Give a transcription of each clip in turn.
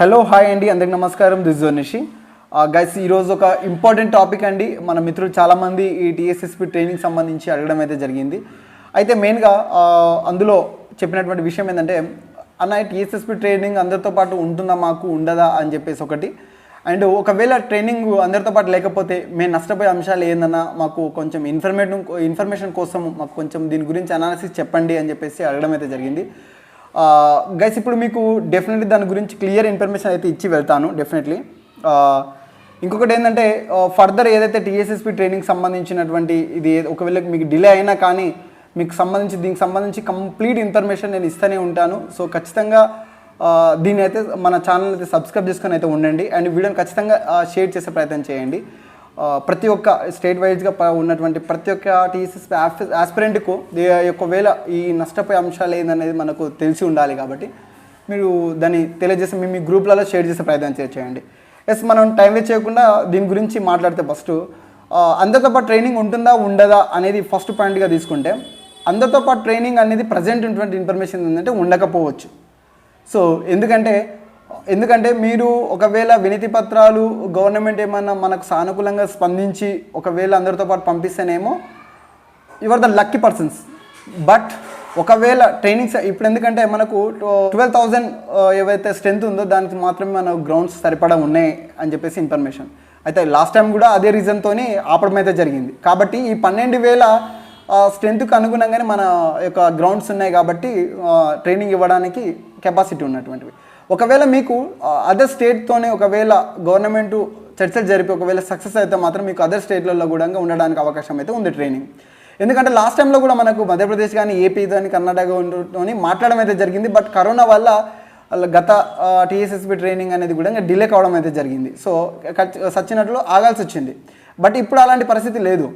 Hello hi అండి అందరికి నమస్కారం. దిస్ జోనిషి గైస్ ఈరోజు ఒక ఇంపార్టెంట్ టాపిక్ అండి. మన మిత్రులు చాలామంది ఈ టీఎస్ఎస్పి ట్రైనింగ్ సంబంధించి అడగడం అయితే జరిగింది. అయితే మెయిన్గా uh, అందులో చెప్పినటువంటి విషయం ఏంటంటే అన్న టీఎస్ఎస్పి ట్రైనింగ్ అందరితో పాటు ఉంటుందా మాకు? ఉండదా? అని చెప్పేసి ఒకటి. అండ్ ఒకవేళ ట్రైనింగ్ అందరితో పాటు లేకపోతే మేము నష్టపోయే అంశాలు ఏందన్నా మాకు కొంచెం ఇన్ఫర్మేషన్ ఇన్ఫర్మేషన్ కోసం మాకు కొంచెం దీని గురించి అనాలిసిస్ చెప్పండి అని చెప్పేసి అడగడం అయితే జరిగింది. గైస్ ఇప్పుడు మీకు డెఫినెట్లీ దాని గురించి క్లియర్ ఇన్ఫర్మేషన్ అయితే ఇచ్చి వెళ్తాను డెఫినెట్లీ ఇంకొకటి ఏంటంటే ఫర్దర్ ఏదైతే టీఎస్ఎస్పి ట్రైనింగ్ సంబంధించినటువంటి ఇది ఒకవేళ మీకు డిలే అయినా కానీ మీకు సంబంధించి దీనికి సంబంధించి కంప్లీట్ ఇన్ఫర్మేషన్ నేను ఇస్తూనే ఉంటాను. సో ఖచ్చితంగా దీన్ని అయితే మన ఛానల్ అయితే సబ్స్క్రైబ్ చేసుకొని అయితే ఉండండి. అండ్ వీడియోని ఖచ్చితంగా షేర్ చేసే ప్రయత్నం చేయండి. ప్రతి ఒక్క స్టేట్ వైజ్గా ఉన్నటువంటి ప్రతి ఒక్క టీఎస్ఎస్ ఆస్పిరెంట్కు ఒకవేళ ఈ నష్టపోయే అంశాలు ఏందనేది మనకు తెలిసి ఉండాలి కాబట్టి మీరు దాన్ని తెలియజేసి మీ మీ గ్రూప్లలో షేర్ చేసే ప్రయత్నం చేయండి. ఎస్ మనం టైం వేస్ట్ చేయకుండా దీని గురించి మాట్లాడితే ఫస్ట్ అందరితో పాటు ట్రైనింగ్ ఉంటుందా ఉండదా అనేది ఫస్ట్ పాయింట్గా తీసుకుంటే అందరితో పాటు ట్రైనింగ్ అనేది ప్రజెంట్ ఉన్నటువంటి ఇన్ఫర్మేషన్ ఏంటంటే ఉండకపోవచ్చు. సో ఎందుకంటే ఎందుకంటే మీరు ఒకవేళ వినతి పత్రాలు గవర్నమెంట్ ఏమన్నా మనకు సానుకూలంగా స్పందించి ఒకవేళ అందరితో పాటు పంపిస్తేనేమో your the lucky persons but ఒకవేళ ట్రైనింగ్స్ ఇప్పుడు ఎందుకంటే మనకు ట్వెల్వ్ థౌజండ్ uh, ఏవైతే స్ట్రెంత్ ఉందో దానికి మాత్రమే మన గ్రౌండ్స్ సరిపడా ఉన్నాయి అని చెప్పేసి ఇన్ఫర్మేషన్ అయితే లాస్ట్ టైం కూడా అదే రీజన్తో ఆపడం అయితే జరిగింది. కాబట్టి ఈ పన్నెండు వేల uh, స్ట్రెంత్కి అనుగుణంగానే మన యొక్క గ్రౌండ్స్ ఉన్నాయి కాబట్టి uh, ట్రైనింగ్ ఇవ్వడానికి కెపాసిటీ ఉన్నటువంటివి. ఒకవేళ మీకు అదర్ స్టేట్తోనే ఒకవేళ గవర్నమెంట్ చర్చలు జరిపి ఒకవేళ సక్సెస్ అయితే మాత్రం మీకు అదర్ స్టేట్లలో కూడా ఉండడానికి అవకాశం అయితే ఉంది ట్రైనింగ్ ఎందుకంటే లాస్ట్ టైంలో కూడా మనకు మధ్యప్రదేశ్ కానీ ఏపీ కానీ కర్ణాటక ఉండటం మాట్లాడడం అయితే జరిగింది. బట్ కరోనా వల్ల గత టీఎస్ఎస్బి ట్రైనింగ్ అనేది కూడా ఇంకా డిలే కావడం అయితే జరిగింది. సో సచ్చినట్లు ఆగాల్సి వచ్చింది. బట్ ఇప్పుడు అలాంటి పరిస్థితి లేదు.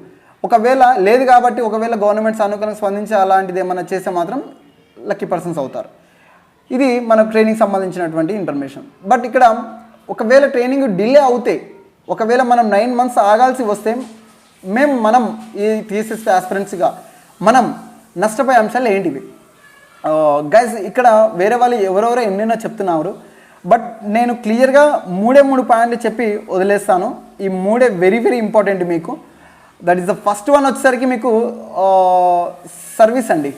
ఒకవేళ లేదు కాబట్టి ఒకవేళ గవర్నమెంట్ సానుకూలంగా స్పందించి అలాంటిది ఏమైనా చేస్తే మాత్రం లక్కీ పర్సన్స్ అవుతారు. ఇది మనకు ట్రైనింగ్ సంబంధించినటువంటి ఇన్ఫర్మేషన్ బట్ ఇక్కడ ఒకవేళ ట్రైనింగ్ డిలే అవుతే ఒకవేళ మనం నైన్ మంత్స్ ఆగాల్సి వస్తే మేము మనం ఈ టీఎస్ఎస్ ఆస్పిరెంట్స్గా మనం నష్టపోయే అంశాలు ఏంటివి? గైస్ ఇక్కడ వేరే వాళ్ళు ఎవరెవరో ఎన్నెన్నో చెప్తున్నారు. బట్ నేను క్లియర్గా మూడే మూడు పాయింట్లు చెప్పి వదిలేస్తాను. ఈ మూడే వెరీ వెరీ ఇంపార్టెంట్ మీకు. That is the first one వచ్చేసరికి మీకు సర్వీస్ అండి.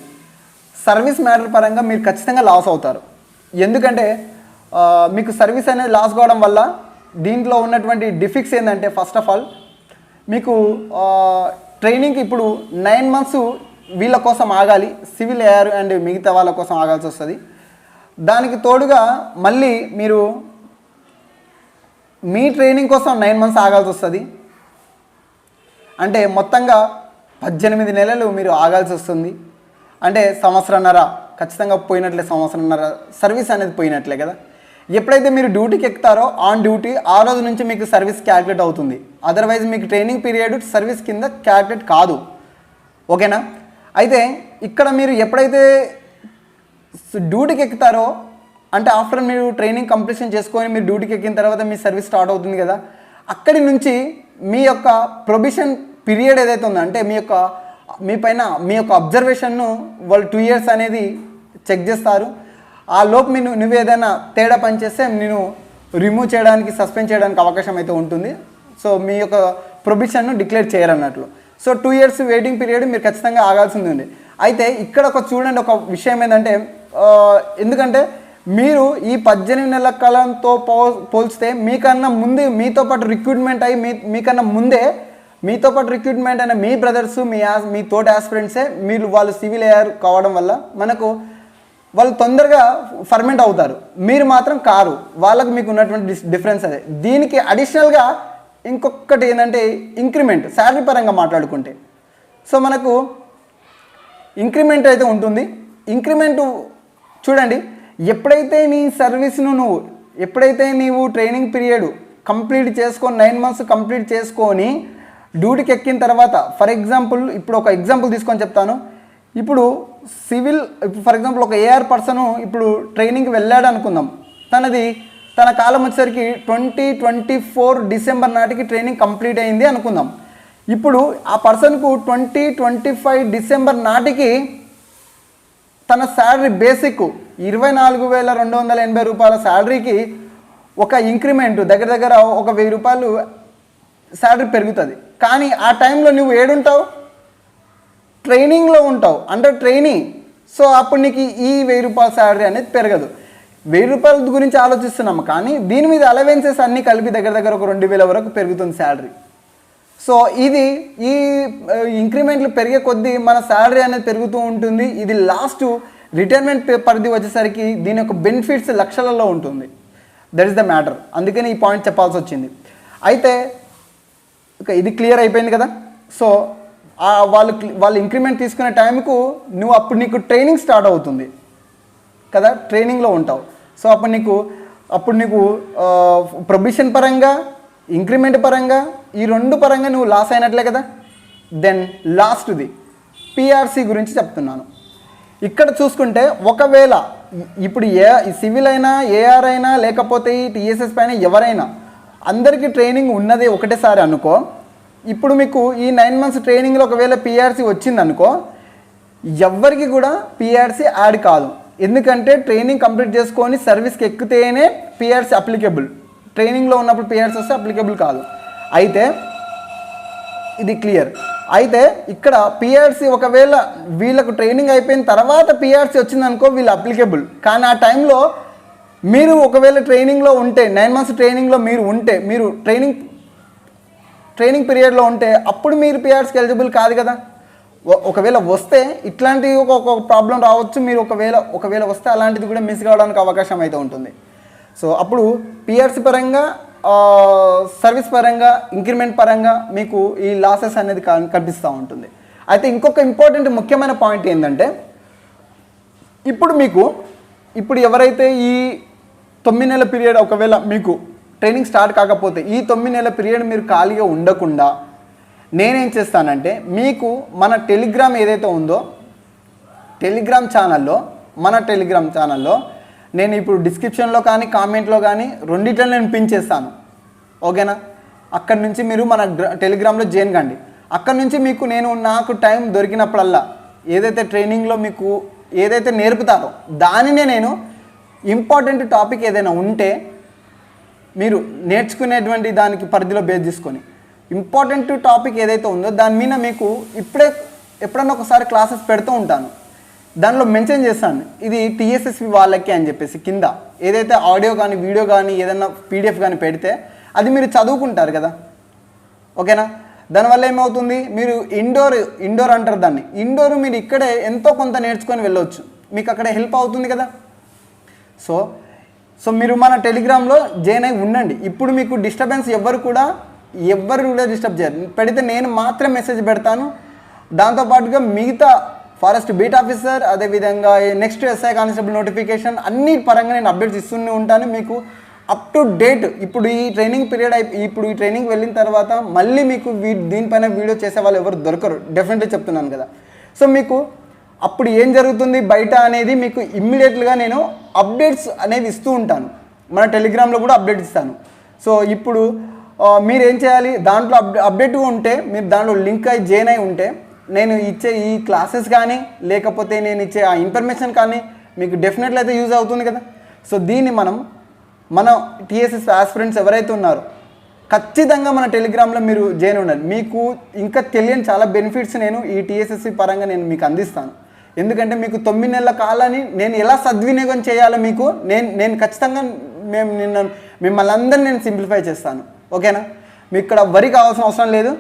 సర్వీస్ మ్యాటర్ పరంగా మీరు ఖచ్చితంగా లాస్ అవుతారు. ఎందుకంటే మీకు సర్వీస్ అనేది లాస్ కావడం వల్ల దీంట్లో ఉన్నటువంటి డిఫిక్స్ ఏంటంటే ఫస్ట్ ఆఫ్ ఆల్ మీకు ట్రైనింగ్ ఇప్పుడు నైన్ మంత్స్ వీళ్ళ కోసం ఆగాలి సివిల్ ఎయిర్ అండ్ మిగతా వాళ్ళ కోసం ఆగాల్సి వస్తుంది. దానికి తోడుగా మళ్ళీ మీరు మీ ట్రైనింగ్ కోసం నైన్ మంత్స్ ఆగాల్సి వస్తుంది. అంటే మొత్తంగా పద్దెనిమిది నెలలు మీరు ఆగాల్సి వస్తుంది. అంటే సంవత్సరంన్నర ఖచ్చితంగా పోయినట్లే సంవత్సరంన్నర సర్వీస్ అనేది పోయినట్లే కదా. ఎప్పుడైతే మీరు డ్యూటీకి ఎక్కుతారో ఆన్ డ్యూటీ ఆ రోజు నుంచి మీకు సర్వీస్ క్యాల్కులేట్ అవుతుంది. అదర్వైజ్ మీకు ట్రైనింగ్ పీరియడ్ సర్వీస్ కింద క్యాల్కులేట్ కాదు. ఓకేనా? అయితే ఇక్కడ మీరు ఎప్పుడైతే డ్యూటీకి ఎక్కుతారో అంటే ఆఫ్టర్ మీరు ట్రైనింగ్ కంప్లీషన్ చేసుకొని మీరు డ్యూటీకి ఎక్కిన తర్వాత మీ సర్వీస్ స్టార్ట్ అవుతుంది కదా. అక్కడి నుంచి మీ యొక్క ప్రొబిషన్ పీరియడ్ ఏదైతే ఉందో అంటే మీ యొక్క మీ పైన మీ యొక్క అబ్జర్వేషన్ను వాళ్ళు టూ ఇయర్స్ అనేది చెక్ చేస్తారు. ఆ లోపు మీరు నువ్వు ఏదైనా తేడా పని చేస్తే నేను రిమూవ్ చేయడానికి సస్పెండ్ చేయడానికి అవకాశం అయితే ఉంటుంది. సో మీ యొక్క ప్రొబిషన్ను declare చేయరన్నట్లు. So two years waiting period మీరు ఖచ్చితంగా ఆగాల్సింది ఉంది. అయితే ఇక్కడ ఒక చూడండి ఒక విషయం ఏంటంటే ఎందుకంటే మీరు ఈ పద్దెనిమిది నెలల కాలంతో పో పోల్చితే మీకన్నా ముందు మీతో పాటు రిక్రూట్మెంట్ అయ్యి మీ మీకన్నా ముందే మీతో పాటు రిక్రూట్మెంట్ అయిన మీ బ్రదర్స్ మీ యాస్ మీ తోటి ఆస్పిరెంట్సే మీరు వాళ్ళు సివిల్ అయ్యారు కావడం వల్ల మనకు వాళ్ళు తొందరగా ఫర్మెంట్ అవుతారు. మీరు మాత్రం కారు. వాళ్ళకు మీకు ఉన్నటువంటి డిస్- డిఫరెన్స్ అదే. దీనికి అడిషనల్గా ఇంకొకటి ఏంటంటే ఇంక్రిమెంట్ శాలరీ పరంగా మాట్లాడుకుంటే. సో మనకు ఇంక్రిమెంట్ అయితే ఉంటుంది. ఇంక్రిమెంట్ చూడండి ఎప్పుడైతే నీ సర్వీస్ను నువ్వు ఎప్పుడైతే నీవు ట్రైనింగ్ పీరియడ్ కంప్లీట్ చేసుకొని నైన్ మంత్స్ కంప్లీట్ చేసుకొని డ్యూటీకి ఎక్కిన తర్వాత ఫర్ ఎగ్జాంపుల్ ఇప్పుడు ఒక ఎగ్జాంపుల్ తీసుకొని చెప్తాను. ఇప్పుడు సివిల్ ఫర్ ఎగ్జాంపుల్ ఒక ఏఆర్ పర్సన్ ఇప్పుడు ట్రైనింగ్కి వెళ్ళాడు అనుకుందాం. తనది తన కాలం వచ్చేసరికి ట్వంటీ ట్వంటీ ఫోర్ డిసెంబర్ నాటికి ట్రైనింగ్ కంప్లీట్ అయింది అనుకుందాం. ఇప్పుడు ఆ పర్సన్కు ట్వంటీ ట్వంటీ ఫైవ్ డిసెంబర్ నాటికి తన శాలరీ బేసిక్ ఇరవై నాలుగు వేల రెండు వందల ఎనభై రూపాయల శాలరీకి ఒక ఇంక్రిమెంట్ దగ్గర దగ్గర ఒక వెయ్యి రూపాయలు శాలరీ పెరుగుతుంది. కానీ ఆ టైంలో నువ్వు ఏడుంటావు? ట్రైనింగ్లో ఉంటావు. Under training. సో అప్పుడు నీకు ఈ వెయ్యి రూపాయల శాలరీ అనేది పెరగదు. వెయ్యి రూపాయల గురించి ఆలోచిస్తున్నాము కానీ దీని మీద అలవెన్సెస్ అన్నీ కలిపి దగ్గర దగ్గర ఒక రెండు వేల వరకు పెరుగుతుంది శాలరీ సో ఇది ఈ ఇంక్రిమెంట్లు పెరిగే కొద్దీ మన శాలరీ అనేది పెరుగుతూ ఉంటుంది. ఇది లాస్ట్ రిటైర్మెంట్ పరిధి వచ్చేసరికి దీని యొక్క బెనిఫిట్స్ లక్షలలో ఉంటుంది. That is the matter. అందుకని ఈ పాయింట్ చెప్పాల్సి వచ్చింది. అయితే ఓకే ఇది క్లియర్ అయిపోయింది కదా? సో వాళ్ళు వాళ్ళు ఇంక్రిమెంట్ తీసుకునే టైంకు నువ్వు అప్పుడు నీకు ట్రైనింగ్ స్టార్ట్ అవుతుంది. కదా? ట్రైనింగ్లో ఉంటావు. సో అప్పుడు నీకు అప్పుడు నీకు ప్రొబిషన్ పరంగా ఇంక్రిమెంట్ పరంగా ఈ రెండు పరంగా నువ్వు లాస్ అయినట్లే కదా? దెన్ లాస్ట్ది పిఆర్సి గురించి చెప్తున్నాను. ఇక్కడ చూసుకుంటే ఒకవేళ ఇప్పుడు ఏ సివిల్ అయినా ఏఆర్ అయినా లేకపోతే ఈ టీఎస్ఎస్ పైన ఎవరైనా అందరికీ ట్రైనింగ్ ఉన్నది ఒకటేసారి అనుకో. ఇప్పుడు మీకు ఈ నైన్ మంత్స్ ట్రైనింగ్లో ఒకవేళ పిఆర్సీ వచ్చిందనుకో ఎవ్వరికి కూడా పిఆర్సీ యాడ్ కాదు. ఎందుకంటే ట్రైనింగ్ కంప్లీట్ చేసుకొని సర్వీస్కి ఎక్కితేనే పిఆర్సీ అప్లికేబుల్. ట్రైనింగ్లో ఉన్నప్పుడు పిఆర్సీ వస్తే అప్లికేబుల్ కాదు. అయితే ఇది క్లియర్. అయితే ఇక్కడ పిఆర్సీ ఒకవేళ వీళ్ళకు ట్రైనింగ్ అయిపోయిన తర్వాత పిఆర్సీ వచ్చిందనుకో వీళ్ళు అప్లికేబుల్. కానీ ఆ టైంలో మీరు ఒకవేళ ట్రైనింగ్లో ఉంటే నైన్ మంత్స్ ట్రైనింగ్లో మీరు ఉంటే మీరు ట్రైనింగ్ ట్రైనింగ్ పీరియడ్లో ఉంటే అప్పుడు మీరు పిఆర్స్కి ఎలిజిబుల్ కాదు కదా. ఒకవేళ వస్తే ఇట్లాంటి ఒక ఒక ప్రాబ్లం రావచ్చు మీరు ఒకవేళ ఒకవేళ వస్తే అలాంటిది కూడా మిస్ కావడానికి అవకాశం అయితే ఉంటుంది. సో అప్పుడు పిఆర్సీ పరంగా సర్వీస్ పరంగా ఇంక్రిమెంట్ పరంగా మీకు ఈ లాసెస్ అనేది క- కనిపిస్తూ ఉంటుంది. అయితే ఇంకొక ఇంపార్టెంట్ ముఖ్యమైన పాయింట్ ఏంటంటే ఇప్పుడు మీకు ఇప్పుడు ఎవరైతే ఈ తొమ్మిది నెలల పీరియడ్ ఒకవేళ మీకు ట్రైనింగ్ స్టార్ట్ కాకపోతే ఈ తొమ్మిది నెలల పీరియడ్ మీరు ఖాళీగా ఉండకుండా నేనేం చేస్తానంటే మీకు మన టెలిగ్రామ్ ఏదైతే ఉందో టెలిగ్రామ్ ఛానల్లో మన టెలిగ్రామ్ ఛానల్లో నేను ఇప్పుడు డిస్క్రిప్షన్లో కానీ కామెంట్లో కానీ రెండిట్లో నేను పిన్ చేస్తాను. ఓకేనా? అక్కడి నుంచి మీరు మన టెలిగ్రామ్లో జాయిన్ కండి. అక్కడి నుంచి మీకు నేను నాకు టైం దొరికినప్పుడల్లా ఏదైతే ట్రైనింగ్లో మీకు ఏదైతే నేర్పుతారో దానినే నేను ఇంపార్టెంట్ టాపిక్ ఏదైనా ఉంటే మీరు నేర్చుకునేటువంటి దానికి పరిధిలో బేస్ చేసుకొని ఇంపార్టెంట్ టాపిక్ ఏదైతే ఉందో దాని మీద మీకు ఇప్పుడే ఎప్పుడన్నా ఒకసారి క్లాసెస్ పెడుతూ ఉంటాను. దానిలో మెన్షన్ చేస్తాను ఇది టీఎస్ఎస్వి వాళ్ళకి అని చెప్పేసి కింద. ఏదైతే ఆడియో కానీ వీడియో కానీ ఏదైనా పీడిఎఫ్ కానీ పెడితే అది మీరు చదువుకుంటారు కదా. ఓకేనా? దానివల్ల ఏమవుతుంది? మీరు ఇండోర్ ఇండోర్ అంటారు దాన్ని. ఇండోర్ మీరు ఇక్కడే ఎంతో కొంత నేర్చుకొని వెళ్ళవచ్చు మీకు అక్కడ హెల్ప్ అవుతుంది కదా. సో సో మీరు మన టెలిగ్రామ్లో జాయిన్ అయి ఉండండి. ఇప్పుడు మీకు డిస్టర్బెన్స్ ఎవ్వరు కూడా ఎవ్వరు కూడా డిస్టర్బ్ చేయరు. పెడితే నేను మాత్రం మెసేజ్ పెడతాను. దాంతోపాటుగా మిగతా ఫారెస్ట్ బీట్ ఆఫీసర్ అదేవిధంగా నెక్స్ట్ ఎస్ఐ కానిస్టేబుల్ నోటిఫికేషన్ అన్ని పరంగా నేను అప్డేట్స్ ఇస్తూనే ఉంటాను. మీకు అప్ టు డేట్ ఇప్పుడు ఈ ట్రైనింగ్ పీరియడ్ అయి ఇప్పుడు ఈ ట్రైనింగ్ వెళ్ళిన తర్వాత మళ్ళీ మీకు వీ దీనిపైన వీడియో చేసే వాళ్ళు ఎవరు దొరకరు. డెఫినెట్లీ చెప్తున్నాను కదా. సో మీకు అప్పుడు ఏం జరుగుతుంది? బయట అనేది మీకు ఇమ్మీడియట్గా నేను అప్డేట్స్ అనేవి ఇస్తూ ఉంటాను. మన టెలిగ్రామ్లో కూడా అప్డేట్ ఇస్తాను. సో ఇప్పుడు మీరేం మీరు ఏం చేయాలి? దాంట్లో అప్డే అప్డేట్ ఉంటే మీరు దాంట్లో లింక్ అయి జాయిన్ అయి ఉంటే నేను ఇచ్చే ఈ క్లాసెస్ కానీ లేకపోతే నేను ఇచ్చే ఆ ఇన్ఫర్మేషన్ కానీ మీకు డెఫినెట్లీ అయితే యూజ్ అవుతుంది కదా? సో దీన్ని మనం మన టీఎస్ఎస్ ఆస్పిరెంట్స్ ఎవరైతే ఉన్నారో ఖచ్చితంగా మన టెలిగ్రామ్లో మీరు జాయిన్ ఉండాలి. మీకు ఇంకా తెలియని చాలా బెనిఫిట్స్ నేను ఈ టీఎస్ఎస్సి పరంగా నేను మీకు అందిస్తాను. ఎందుకంటే మీకు తొమ్మిది నెలల కాలాన్ని నేను ఎలా సద్వినియోగం చేయాలో మీకు నేను నేను ఖచ్చితంగా మేము నిన్న మిమ్మల్ని అందరినీ నేను సింప్లిఫై చేస్తాను. ఓకేనా? మీకు ఇక్కడ వరి కావాల్సిన అవసరం లేదు.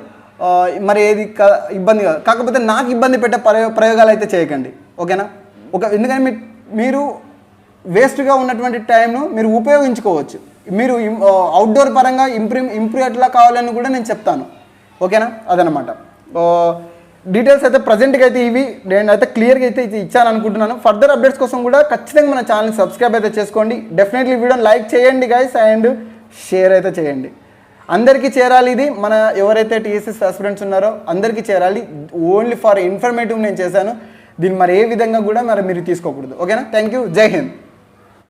మరి ఏది క- ఇబ్బంది కాదు. కాకపోతే నాకు ఇబ్బంది పెట్టే ప్రయో ప్రయోగాలు అయితే చేయకండి. ఓకేనా? ఒక ఎందుకంటే మీ మీరు వేస్ట్గా ఉన్నటువంటి టైంను మీరు ఉపయోగించుకోవచ్చు. మీరు అవుట్డోర్ పరంగా ఇంప్రూవ్ ఇంప్రూవ్ ఎట్లా కావాలని కూడా నేను చెప్తాను. ఓకేనా? అదనమాట. డీటెయిల్స్ అయితే ప్రజెంట్గా అయితే ఇవి. నేను అయితే క్లియర్గా అయితే ఇది ఇచ్చాను అనుకుంటున్నాను ఫర్దర్ అప్డేట్స్ కోసం కూడా ఖచ్చితంగా మన ఛానల్ని సబ్స్క్రైబ్ అయితే చేసుకోండి. డెఫినెట్లీ వీడియోని లైక్ చేయండి గైస్ అండ్ షేర్ అయితే చేయండి. అందరికీ చేరాలి ఇది. మన ఎవరైతే టీఎస్ఎస్ ఆస్పిరెంట్స్ ఉన్నారో అందరికీ చేరాలి. ఓన్లీ ఫర్ ఇన్ఫర్మేటివ్ నేను చేశాను. దీన్ని మరి ఏ విధంగా కూడా మరి మీరు తీసుకోకూడదు. ఓకేనా థ్యాంక్ యూ జై హింద్